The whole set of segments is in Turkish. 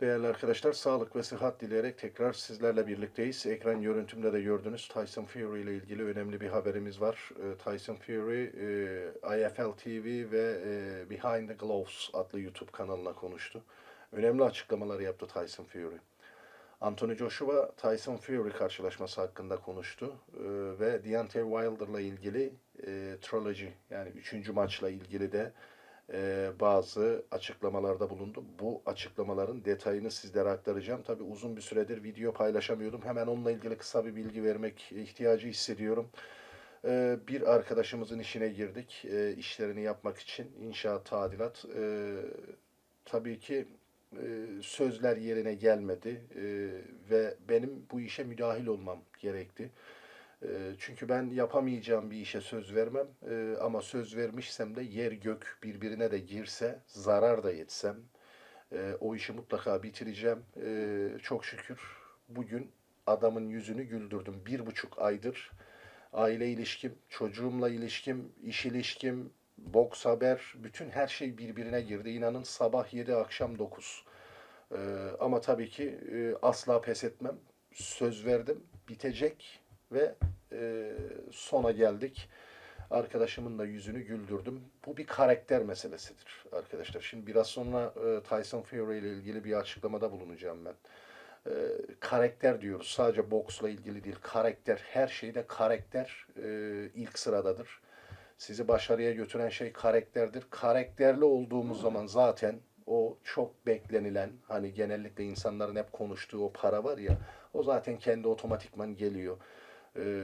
Değerli arkadaşlar, sağlık ve sıhhat dileyerek tekrar sizlerle birlikteyiz. Ekran görüntümde de gördünüz Tyson Fury ile ilgili önemli bir haberimiz var. Ee, Tyson Fury, e, IFL TV ve e, Behind the Gloves adlı YouTube kanalına konuştu. Önemli açıklamalar yaptı Tyson Fury. Anthony Joshua, Tyson Fury karşılaşması hakkında konuştu. Ee, ve Deontay Wilder'la ilgili e, trilogy yani üçüncü maçla ilgili de e, bazı açıklamalarda bulundu. Bu açıklamaların detayını sizlere aktaracağım. Tabi uzun bir süredir video paylaşamıyordum. Hemen onunla ilgili kısa bir bilgi vermek ihtiyacı hissediyorum. E, bir arkadaşımızın işine girdik. E, işlerini yapmak için inşaat, tadilat. E, tabii ki e, sözler yerine gelmedi e, ve benim bu işe müdahil olmam gerekti. E, Çünkü ben yapamayacağım bir işe söz vermem E, ama söz vermişsem de yer gök birbirine de girse, zarar da yetsem e, o işi mutlaka bitireceğim. E, Çok şükür bugün adamın yüzünü güldürdüm. Bir buçuk aydır aile ilişkim, çocuğumla ilişkim, iş ilişkim, boks haber, bütün her şey birbirine girdi. İnanın sabah 7, akşam 9. Ee, ama tabii ki e, asla pes etmem. Söz verdim, bitecek ve e, sona geldik. Arkadaşımın da yüzünü güldürdüm. Bu bir karakter meselesidir arkadaşlar. Şimdi biraz sonra e, Tyson Fury ile ilgili bir açıklamada bulunacağım ben. E, karakter diyoruz. Sadece boksla ilgili değil. Karakter, her şeyde karakter e, ilk sıradadır. Sizi başarıya götüren şey karakterdir. Karakterli olduğumuz zaman zaten o çok beklenilen hani genellikle insanların hep konuştuğu o para var ya o zaten kendi otomatikman geliyor. Ee,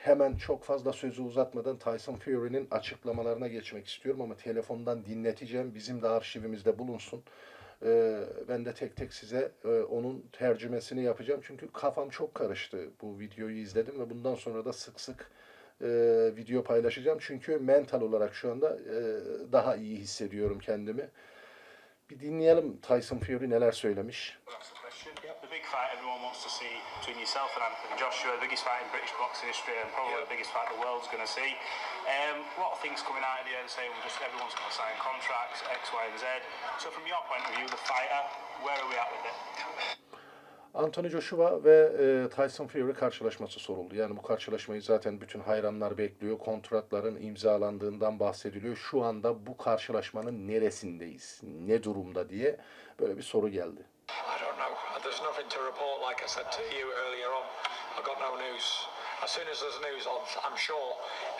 hemen çok fazla sözü uzatmadan Tyson Fury'nin açıklamalarına geçmek istiyorum ama telefondan dinleteceğim. Bizim de arşivimizde bulunsun. Ee, ben de tek tek size e, onun tercümesini yapacağım. Çünkü kafam çok karıştı. Bu videoyu izledim ve bundan sonra da sık sık e, video paylaşacağım. Çünkü mental olarak şu anda e, daha iyi hissediyorum kendimi. Bir dinleyelim Tyson Fury neler söylemiş. That's the question. The big fight everyone wants to see between yourself and Anthony Joshua, the biggest fight in British boxing history, and probably the biggest fight the world's going to see. Um, a lot of things coming out of the end saying well, just everyone's going to sign contracts, X, Y, and Z. So from your point of view, the fighter, where are we at with it? Anthony Joshua ve e, Tyson Fury karşılaşması soruldu. Yani bu karşılaşmayı zaten bütün hayranlar bekliyor. Kontratların imzalandığından bahsediliyor. Şu anda bu karşılaşmanın neresindeyiz? Ne durumda diye böyle bir soru geldi. There's nothing to report, like I said to you earlier on. I got no news. As soon as there's news I'm sure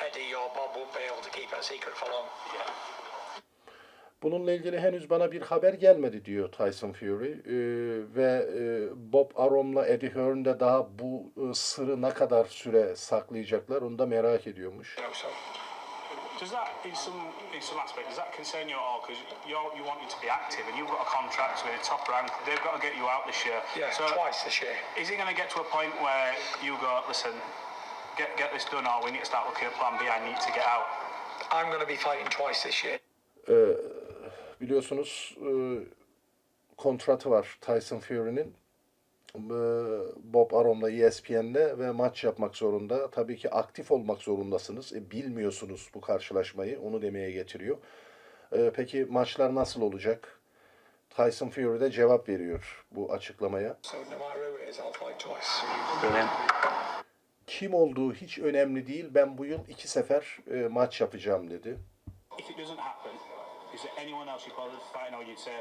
Eddie or Bob won't be able to keep it a secret for long. Bununla ilgili henüz bana bir haber gelmedi diyor Tyson Fury. Ee, ve e, Bob Arum'la Eddie Hearn de daha bu e, sırrı ne kadar süre saklayacaklar onu da merak ediyormuş. You know, so Does that, in some in some aspect, does that concern you at all? Because you you want you to be active, and you've got a contract with a top rank. They've got to get you out this year. yeah, so twice this year. is it going to get to a point where you go, listen, get get this done, or we need to start looking at Plan B? I need to get out. I'm going to be fighting twice this year. Ee, biliyorsunuz e, kontratı var Tyson Fury'nin. Ee, Bob Arum'la ESPN'le ve maç yapmak zorunda. Tabii ki aktif olmak zorundasınız. E, bilmiyorsunuz bu karşılaşmayı. Onu demeye getiriyor. Ee, peki maçlar nasıl olacak? Tyson Fury de cevap veriyor bu açıklamaya. Kim olduğu hiç önemli değil. Ben bu yıl iki sefer e, maç yapacağım dedi. If it doesn't happen, is there anyone else you bothered fighting, or you'd say,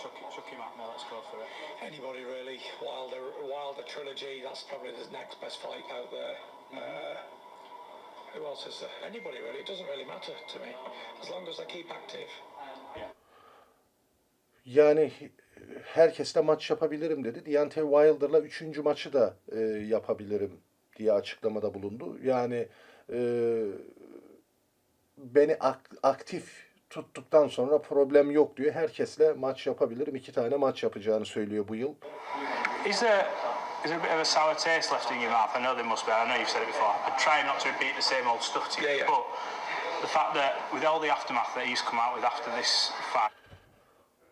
chuck, chuck him out now, let's go for it? Anybody really? Wilder, Wilder trilogy. That's probably the next best fight out there. Uh, who else is there? Anybody really? It doesn't really matter to me, as long as I keep active. Yani herkesle maç yapabilirim dedi. Deontay Wilder'la üçüncü maçı da e, yapabilirim diye açıklamada bulundu. Yani e, beni ak- aktif tuttuktan sonra problem yok diyor. Herkesle maç yapabilirim. İki tane maç yapacağını söylüyor bu yıl. Is there is there a bit of a sour taste left in your mouth? I know there must be. I know you've said it before. I'm trying not to repeat the same old stuff to you, Yeah, yeah. but the fact that with all the aftermath that he's come out with after this fight,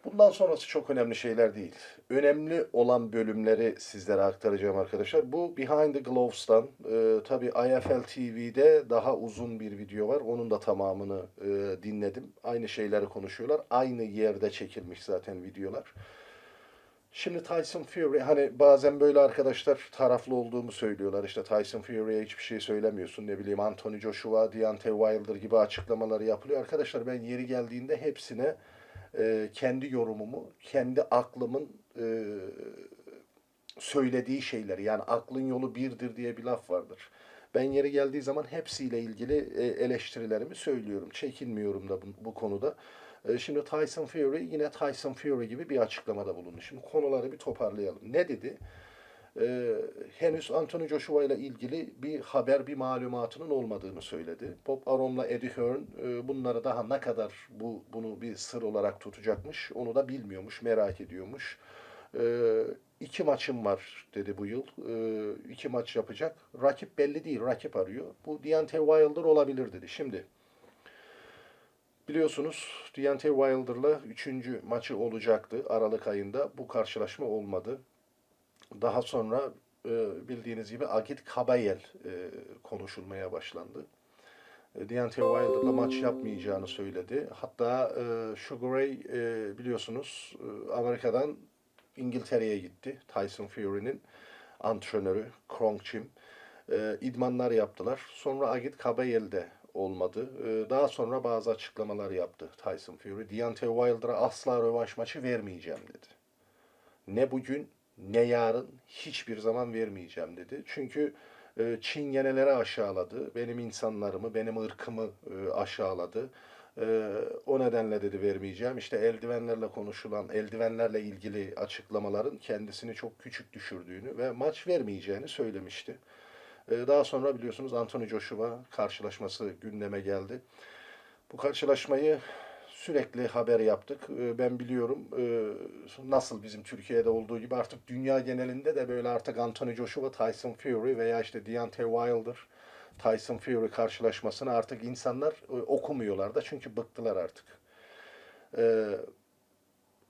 Bundan sonrası çok önemli şeyler değil. Önemli olan bölümleri sizlere aktaracağım arkadaşlar. Bu Behind the Gloves'tan e, tabii IFL TV'de daha uzun bir video var. Onun da tamamını e, dinledim. Aynı şeyleri konuşuyorlar. Aynı yerde çekilmiş zaten videolar. Şimdi Tyson Fury hani bazen böyle arkadaşlar taraflı olduğumu söylüyorlar. İşte Tyson Fury'ye hiçbir şey söylemiyorsun. Ne bileyim Anthony Joshua, Deontay Wilder gibi açıklamaları yapılıyor. Arkadaşlar ben yeri geldiğinde hepsine e, kendi yorumumu, kendi aklımın e, söylediği şeyleri yani aklın yolu birdir diye bir laf vardır. Ben yeri geldiği zaman hepsiyle ilgili e, eleştirilerimi söylüyorum. Çekinmiyorum da bu, bu konuda. E, Şimdi Tyson Fury yine Tyson Fury gibi bir açıklamada bulundu. Şimdi konuları bir toparlayalım. Ne dedi? Ee, henüz Anthony Joshua ile ilgili bir haber, bir malumatının olmadığını söyledi. Bob Arum'la Eddie Hearn e, bunları daha ne kadar bu bunu bir sır olarak tutacakmış onu da bilmiyormuş, merak ediyormuş. Ee, iki maçım var dedi bu yıl. Ee, iki maç yapacak. Rakip belli değil, rakip arıyor. Bu Deontay Wilder olabilir dedi. Şimdi Biliyorsunuz Deontay Wilder'la üçüncü maçı olacaktı Aralık ayında. Bu karşılaşma olmadı. Daha sonra e, bildiğiniz gibi Agit Kabayel e, konuşulmaya başlandı. E, Deontay Wilder'la maç yapmayacağını söyledi. Hatta e, Sugar Ray biliyorsunuz Amerika'dan İngiltere'ye gitti. Tyson Fury'nin antrenörü Krong Chim. E, idmanlar yaptılar. Sonra Agit Kabayel'de olmadı. E, daha sonra bazı açıklamalar yaptı Tyson Fury. Deontay Wilder'a asla rövanş maçı vermeyeceğim dedi. Ne bugün ne yarın hiçbir zaman vermeyeceğim dedi. Çünkü e, Çingeneleri aşağıladı. Benim insanlarımı, benim ırkımı e, aşağıladı. E, o nedenle dedi vermeyeceğim. İşte eldivenlerle konuşulan, eldivenlerle ilgili açıklamaların kendisini çok küçük düşürdüğünü ve maç vermeyeceğini söylemişti. E, daha sonra biliyorsunuz Anthony Joshua karşılaşması gündeme geldi. Bu karşılaşmayı sürekli haber yaptık. E, Ben biliyorum e, nasıl bizim Türkiye'de olduğu gibi artık dünya genelinde de böyle artık Anthony Joshua, Tyson Fury veya işte Deontay Wilder, Tyson Fury karşılaşmasını artık insanlar e, okumuyorlar da çünkü bıktılar artık. E,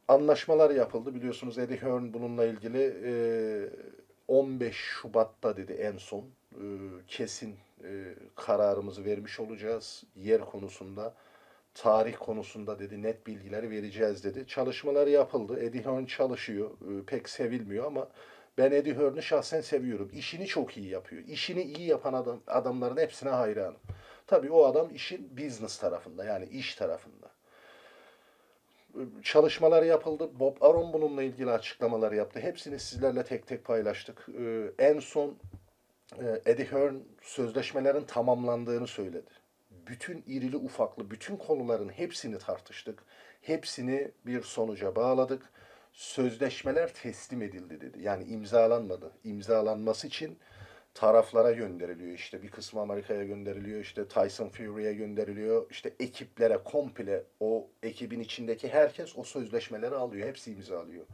Anlaşmalar yapıldı biliyorsunuz Eddie Hearn bununla ilgili e, 15 Şubat'ta dedi en son e, kesin e, kararımızı vermiş olacağız yer konusunda tarih konusunda dedi net bilgileri vereceğiz dedi. Çalışmalar yapıldı. Eddie Hearn çalışıyor. Ee, Pek sevilmiyor ama ben Eddie Hearn'ı şahsen seviyorum. İşini çok iyi yapıyor. İşini iyi yapan adam, adamların hepsine hayranım. Tabii o adam işin business tarafında yani iş tarafında. Ee, Çalışmalar yapıldı. Bob Arum bununla ilgili açıklamalar yaptı. Hepsini sizlerle tek tek paylaştık. Ee, En son e, Eddie Hearn sözleşmelerin tamamlandığını söyledi bütün irili ufaklı bütün konuların hepsini tartıştık. Hepsini bir sonuca bağladık. Sözleşmeler teslim edildi dedi. Yani imzalanmadı. İmzalanması için taraflara gönderiliyor. İşte bir kısmı Amerika'ya gönderiliyor. işte Tyson Fury'ye gönderiliyor. İşte ekiplere komple o ekibin içindeki herkes o sözleşmeleri alıyor. Hepsi imzalıyor.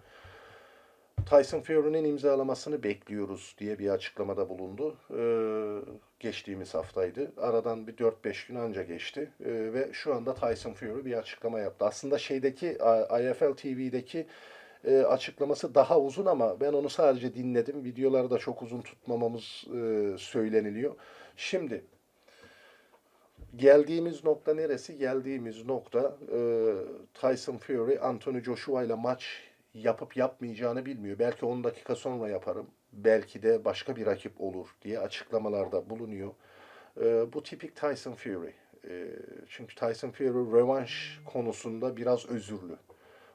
Tyson Fury'nin imzalamasını bekliyoruz diye bir açıklamada bulundu. Ee, geçtiğimiz haftaydı. Aradan bir 4-5 gün anca geçti. Ee, ve şu anda Tyson Fury bir açıklama yaptı. Aslında şeydeki IFL TV'deki e, açıklaması daha uzun ama ben onu sadece dinledim. Videoları da çok uzun tutmamamız e, söyleniliyor. Şimdi geldiğimiz nokta neresi? Geldiğimiz nokta e, Tyson Fury Anthony Joshua ile maç yapıp yapmayacağını bilmiyor. Belki 10 dakika sonra yaparım. Belki de başka bir rakip olur diye açıklamalarda bulunuyor. E, bu tipik Tyson Fury. E, çünkü Tyson Fury rövanş konusunda biraz özürlü.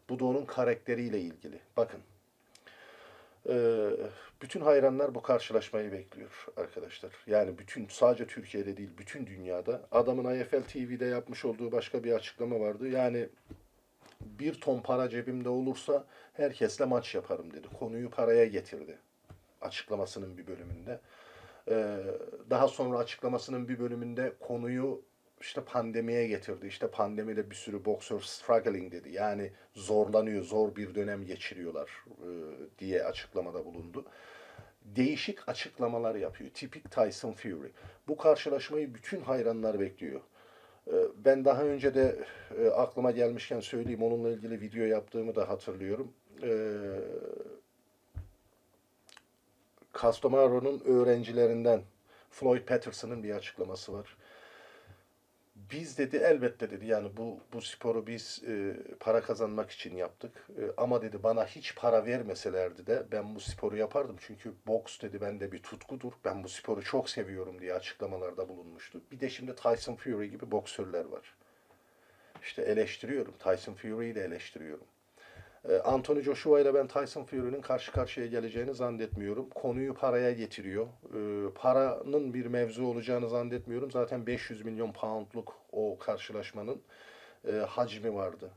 Bu da onun karakteriyle ilgili. Bakın. Ee, bütün hayranlar bu karşılaşmayı bekliyor arkadaşlar. Yani bütün sadece Türkiye'de değil bütün dünyada. Adamın IFL TV'de yapmış olduğu başka bir açıklama vardı. Yani bir ton para cebimde olursa herkesle maç yaparım dedi. Konuyu paraya getirdi. Açıklamasının bir bölümünde. Ee, daha sonra açıklamasının bir bölümünde konuyu işte pandemiye getirdi. İşte pandemide bir sürü boksör struggling dedi. Yani zorlanıyor, zor bir dönem geçiriyorlar e, diye açıklamada bulundu. Değişik açıklamalar yapıyor. Tipik Tyson Fury. Bu karşılaşmayı bütün hayranlar bekliyor. E, Ben daha önce de e, aklıma gelmişken söyleyeyim onunla ilgili video yaptığımı da hatırlıyorum. E, Castomaro'nun öğrencilerinden Floyd Patterson'ın bir açıklaması var biz dedi elbette dedi yani bu bu sporu biz e, para kazanmak için yaptık. E, ama dedi bana hiç para vermeselerdi de ben bu sporu yapardım. Çünkü boks dedi bende bir tutkudur. Ben bu sporu çok seviyorum diye açıklamalarda bulunmuştu. Bir de şimdi Tyson Fury gibi boksörler var. İşte eleştiriyorum. Tyson Fury'yi de eleştiriyorum. E, Anthony Joshua ile ben Tyson Fury'nin karşı karşıya geleceğini zannetmiyorum. Konuyu paraya getiriyor. E, paranın bir mevzu olacağını zannetmiyorum. Zaten 500 milyon poundluk o karşılaşmanın e, hacmi vardı.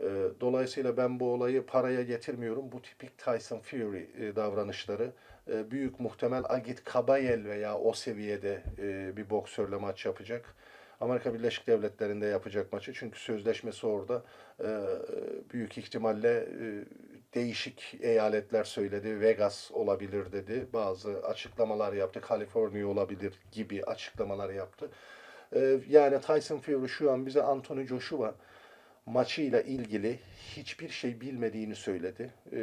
E, dolayısıyla ben bu olayı paraya getirmiyorum. Bu tipik Tyson Fury davranışları. Büyük muhtemel Agit Kabayel veya o seviyede bir boksörle maç yapacak. Amerika Birleşik Devletleri'nde yapacak maçı. Çünkü sözleşmesi orada e, büyük ihtimalle e, değişik eyaletler söyledi. Vegas olabilir dedi. Bazı açıklamalar yaptı. Kaliforniya olabilir gibi açıklamalar yaptı. E, yani Tyson Fury şu an bize Anthony Joshua maçıyla ilgili hiçbir şey bilmediğini söyledi. E,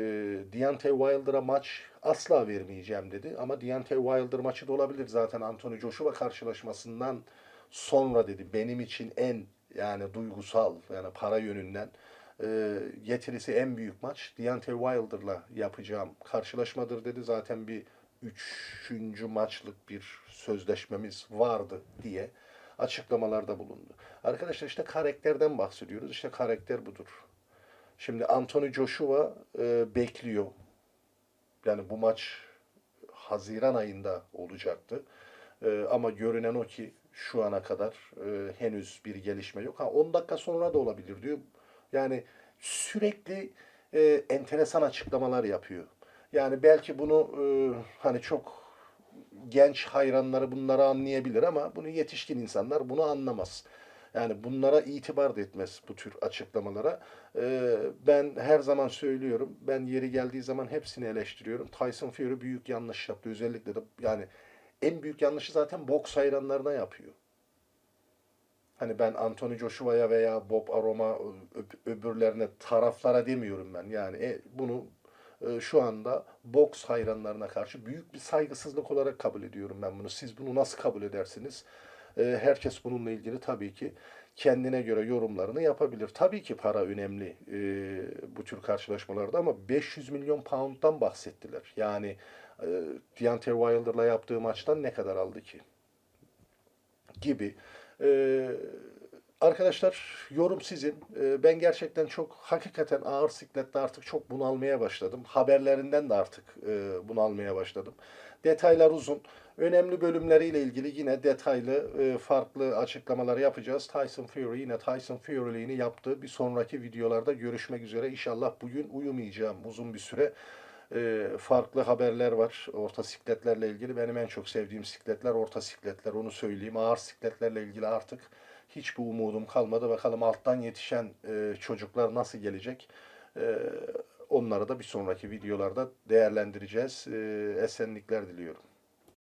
Deontay Wilder'a maç asla vermeyeceğim dedi. Ama Deontay Wilder maçı da olabilir. Zaten Anthony Joshua karşılaşmasından sonra dedi benim için en yani duygusal yani para yönünden e, getirisi en büyük maç Deontay Wilder'la yapacağım karşılaşmadır dedi. Zaten bir üçüncü maçlık bir sözleşmemiz vardı diye açıklamalarda bulundu. Arkadaşlar işte karakterden bahsediyoruz. İşte karakter budur. Şimdi Anthony Joshua e, bekliyor. Yani bu maç Haziran ayında olacaktı. E, ama görünen o ki şu ana kadar e, henüz bir gelişme yok. Ha 10 dakika sonra da olabilir diyor. Yani sürekli e, enteresan açıklamalar yapıyor. Yani belki bunu e, hani çok genç hayranları bunları anlayabilir ama bunu yetişkin insanlar bunu anlamaz. Yani bunlara itibar da etmez bu tür açıklamalara. Ee, ben her zaman söylüyorum. Ben yeri geldiği zaman hepsini eleştiriyorum. Tyson Fury büyük yanlış yaptı. Özellikle de yani en büyük yanlışı zaten boks hayranlarına yapıyor. Hani ben Anthony Joshua'ya veya Bob Arum'a ö- öbürlerine taraflara demiyorum ben. Yani e, bunu e, şu anda boks hayranlarına karşı büyük bir saygısızlık olarak kabul ediyorum ben bunu. Siz bunu nasıl kabul edersiniz? E, herkes bununla ilgili tabii ki kendine göre yorumlarını yapabilir. Tabii ki para önemli e, bu tür karşılaşmalarda ama 500 milyon pound'dan bahsettiler. Yani e, Deontay Wilder'la yaptığı maçtan ne kadar aldı ki? Gibi. E, Arkadaşlar yorum sizin. Ee, Ben gerçekten çok hakikaten ağır siklette artık çok bunalmaya başladım. Haberlerinden de artık e, bunalmaya başladım. Detaylar uzun. Önemli bölümleriyle ilgili yine detaylı e, farklı açıklamalar yapacağız. Tyson Fury yine Tyson Fury'liğini yaptığı bir sonraki videolarda görüşmek üzere. İnşallah bugün uyumayacağım uzun bir süre. E, farklı haberler var orta sikletlerle ilgili. Benim en çok sevdiğim sikletler orta sikletler onu söyleyeyim. Ağır sikletlerle ilgili artık hiçbir umudum kalmadı. Bakalım alttan yetişen e, çocuklar nasıl gelecek? Onları da bir sonraki videolarda değerlendireceğiz. Esenlikler diliyorum.